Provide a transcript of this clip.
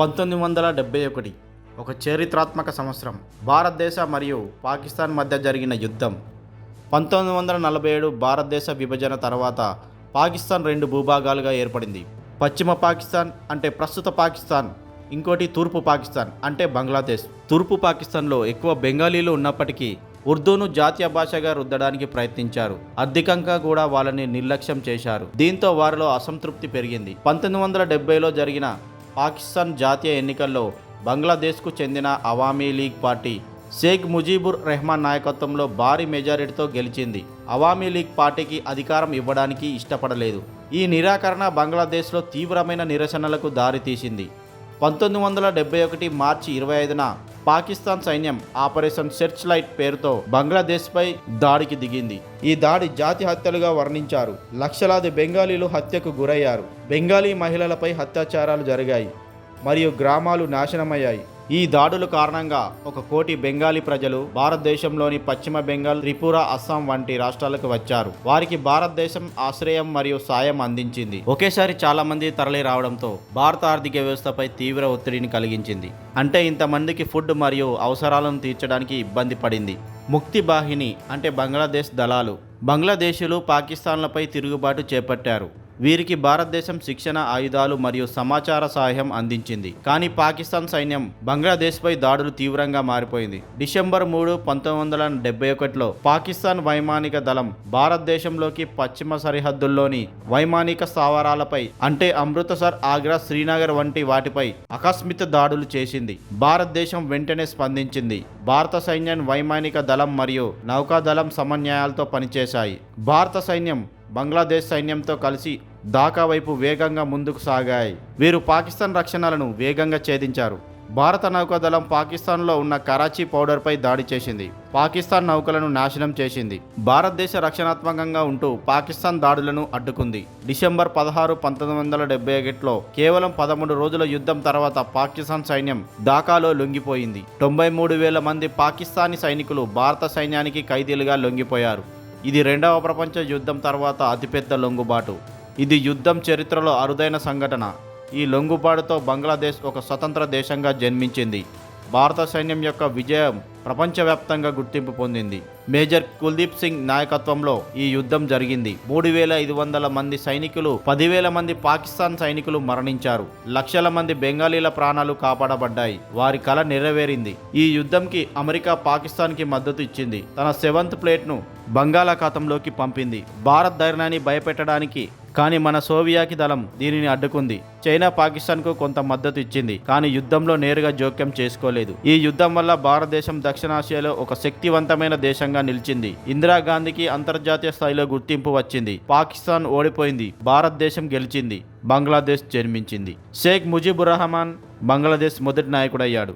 పంతొమ్మిది వందల డెబ్బై ఒకటి ఒక చరిత్రాత్మక సంవత్సరం భారతదేశ మరియు పాకిస్తాన్ మధ్య జరిగిన యుద్ధం. పంతొమ్మిది వందల నలభై ఏడు భారతదేశ విభజన తర్వాత పాకిస్తాన్ రెండు భూభాగాలుగా ఏర్పడింది. పశ్చిమ పాకిస్తాన్ అంటే ప్రస్తుత పాకిస్తాన్ ఇంకోటి తూర్పు పాకిస్తాన్ అంటే బంగ్లాదేశ్. తూర్పు పాకిస్తాన్లో ఎక్కువ బెంగాలీలు ఉన్నప్పటికీ ఉర్దూను జాతీయ భాషగా రుద్దడానికి ప్రయత్నించారు. ఆర్థికంగా కూడా వాళ్ళని నిర్లక్ష్యం చేశారు. దీంతో వారిలో అసంతృప్తి పెరిగింది. పంతొమ్మిది వందల డెబ్బైలో జరిగిన పాకిస్తాన్ జాతీయ ఎన్నికల్లో బంగ్లాదేశ్కు చెందిన అవామీ లీగ్ పార్టీ షేక్ ముజీబుర్ రెహమాన్ నాయకత్వంలో భారీ మెజారిటీతో గెలిచింది. అవామీ లీగ్ పార్టీకి అధికారం ఇవ్వడానికి ఇష్టపడలేదు. ఈ నిరాకరణ బంగ్లాదేశ్లో తీవ్రమైన నిరసనలకు దారితీసింది. పంతొమ్మిది వందల డెబ్బై ఒకటి మార్చి ఇరవై ఐదున పాకిస్తాన్ సైన్యం ఆపరేషన్ సెర్చ్ లైట్ పేరుతో బంగ్లాదేశ్పై దాడికి దిగింది. ఈ దాడి జాతి హత్యలుగా వర్ణించారు. లక్షలాది బెంగాలీలు హత్యకు గురయ్యారు. బెంగాలీ మహిళలపై అత్యాచారాలు జరిగాయి. మరియు గ్రామాలు నాశనమయ్యాయి. ఈ దాడుల కారణంగా ఒక కోటి బెంగాలీ ప్రజలు భారతదేశంలోని పశ్చిమ బెంగాల్ త్రిపుర అస్సాం వంటి రాష్ట్రాలకు వచ్చారు. వారికి భారతదేశం ఆశ్రయం మరియు సాయం అందించింది. ఒకేసారి చాలా మంది తరలి రావడంతో భారత ఆర్థిక వ్యవస్థపై తీవ్ర ఒత్తిడిని కలిగించింది. అంటే ఇంతమందికి ఫుడ్ మరియు అవసరాలను తీర్చడానికి ఇబ్బంది పడింది. ముక్తి బాహిని అంటే బంగ్లాదేశ్ దళాలు బంగ్లాదేశీలు పాకిస్తాన్లపై తిరుగుబాటు చేపట్టారు. వీరికి భారతదేశం శిక్షణ ఆయుధాలు మరియు సమాచార సహాయం అందించింది. కానీ పాకిస్తాన్ సైన్యం బంగ్లాదేశ్పై దాడులు తీవ్రంగా మారిపోయింది. డిసెంబర్ మూడు పంతొమ్మిది వందల డెబ్బై ఒకటిలో పాకిస్తాన్ వైమానిక దళం భారతదేశంలోకి పశ్చిమ సరిహద్దుల్లోని వైమానిక స్థావరాలపై అంటే అమృతసర్ ఆగ్రా శ్రీనగర్ వంటి వాటిపై ఆకస్మిక దాడులు చేసింది. భారతదేశం వెంటనే స్పందించింది. భారత సైన్యం వైమానిక దళం మరియు నౌకాదళం సమన్వయాలతో పనిచేశాయి. భారత సైన్యం బంగ్లాదేశ్ సైన్యంతో కలిసి దాకా వైపు వేగంగా ముందుకు సాగాయి. వీరు పాకిస్తాన్ రక్షణలను వేగంగా ఛేదించారు. భారత నౌకాదళం పాకిస్తాన్లో ఉన్న కరాచీ పౌడర్పై దాడి చేసింది. పాకిస్తాన్ నౌకలను నాశనం చేసింది. భారతదేశ రక్షణాత్మకంగా ఉంటూ పాకిస్తాన్ దాడులను అడ్డుకుంది. డిసెంబర్ పదహారు పంతొమ్మిది వందల డెబ్బై ఒకటిలో కేవలం పదమూడు రోజుల యుద్ధం తర్వాత పాకిస్తాన్ సైన్యం ఢాకాలో లొంగిపోయింది. తొంభై మూడు వేల మంది పాకిస్తానీ సైనికులు భారత సైన్యానికి ఖైదీలుగా లొంగిపోయారు. ఇది రెండవ ప్రపంచ యుద్ధం తర్వాత అతిపెద్ద లొంగుబాటు. ఇది యుద్ధం చరిత్రలో అరుదైన సంఘటన. ఈ లొంగుబాటుతో బంగ్లాదేశ్ ఒక స్వతంత్ర దేశంగా జన్మించింది. భారత సైన్యం యొక్క విజయం ప్రపంచవ్యాప్తంగా గుర్తింపు పొందింది. మేజర్ కుల్దీప్ సింగ్ నాయకత్వంలో ఈ యుద్ధం జరిగింది. మూడు వేల ఐదు వందల మంది సైనికులు పదివేల మంది పాకిస్తాన్ సైనికులు మరణించారు. లక్షల మంది బెంగాలీల ప్రాణాలు కాపాడబడ్డాయి. వారి కళ నెరవేరింది. ఈ యుద్ధంకి అమెరికా పాకిస్తాన్కి మద్దతు ఇచ్చింది. తన సెవెంత్ ప్లేట్ను బంగాళాఖాతంలోకి పంపింది. భారత్ ధైర్యాన్ని భయపెట్టడానికి కానీ మన సోవియాకి దళం దీనిని అడ్డుకుంది. చైనా పాకిస్తాన్కు కొంత మద్దతు ఇచ్చింది కానీ యుద్ధంలో నేరుగా జోక్యం చేసుకోలేదు. ఈ యుద్ధం వల్ల భారతదేశం దక్షిణాసియాలో ఒక శక్తివంతమైన దేశంగా నిలిచింది. ఇందిరాగాంధీకి అంతర్జాతీయ స్థాయిలో గుర్తింపు వచ్చింది. పాకిస్తాన్ ఓడిపోయింది భారతదేశం గెలిచింది బంగ్లాదేశ్ జన్మించింది. షేక్ ముజిబుర్ రహమాన్ బంగ్లాదేశ్ మొదటి నాయకుడయ్యాడు.